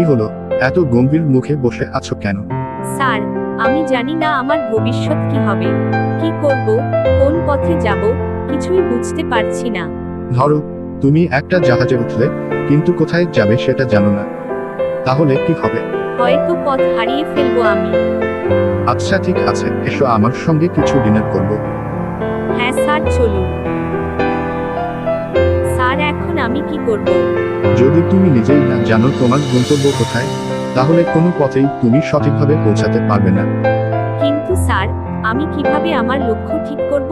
কি হলো? এত গম্ভীর মুখে বসে আছো কেন? স্যার আমি জানি না আমার ভবিষ্যৎ কি হবে। কি করব? কোন পথে যাব? কিছুই বুঝতে পারছি না। ধরো তুমি একটা জাহাজে উঠলে কিন্তু কোথায় যাবে সেটা জানো না। তাহলে কি হবে? হয়তো পথ হারিয়ে ফেলব আমি। আচ্ছা ঠিক আছে এসো আমার সঙ্গে কিছু ডিনার করব। হ্যাঁ স্যার চলুন। আমি কি করব? যদি তুমি নিজেই না জানো তোমার গন্তব্য কোথায় তাহলে কোনো পথেই তুমি সঠিকভাবে পৌঁছাতে পারবে না। কিন্তু স্যার আমি কীভাবে আমার লক্ষ্য ঠিক করব?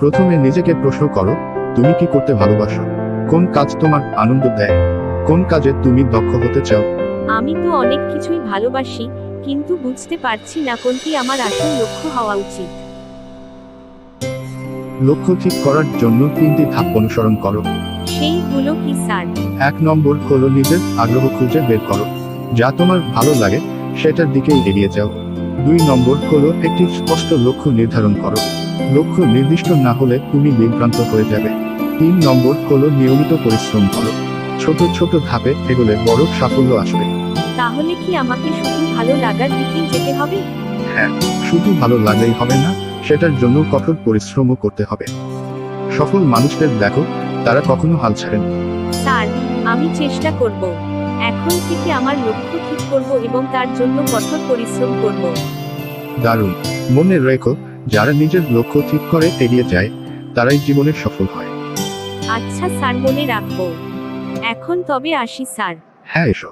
প্রথমে নিজেকে প্রশ্ন করো তুমি কি করতে ভালোবাসো? কোন কাজ তোমার আনন্দ দেয়? কোন কাজে তুমি দক্ষ হতে চাও? আমি তো অনেক কিছুই ভালোবাসি কিন্তু বুঝতে পারছি না কোনটি আমার আসল লক্ষ্য হওয়া উচিত। লক্ষ্য ঠিক করার জন্য তিনটি ধাপ অনুসরণ করো। সেইগুলো কি স্যার? এক নম্বর হলো নিজের আগ্রহ খুঁজে বের করো। যা তোমার ভালো লাগে সেটার দিকেই এগিয়ে যাও। দুই নম্বর হলো একটি স্পষ্ট লক্ষ্য নির্ধারণ করো। লক্ষ্য নির্দিষ্ট না হলে তুমি বিভ্রান্ত হয়ে যাবে। তিন নম্বর হলো নিয়মিত পরিশ্রম করো। ছোট ছোট ধাপে এগোলে বড় সাফল্য আসবে। তাহলে কি আমাকে শুধু ভালো লাগার দিকেই যেতে হবে? হ্যাঁ শুধু ভালো লাগলেই হবে না সেটার জন্য কঠোর পরিশ্রমও করতে হবে। সফল মানুষদের দেখো তারা কখনো হাল ছাড়েন স্যার আমি চেষ্টা করব। এখন থেকে আমার লক্ষ্য ঠিক করব এবং তার জন্য কঠোর পরিশ্রম করব। দারুণ। মনে রেখো যারা নিজের লক্ষ্য ঠিক করে এগিয়ে যায় তারাই জীবনে সফল হয়। আচ্ছা স্যার মনে রাখব। এখন তবে আসি স্যার। হ্যাঁ এসো।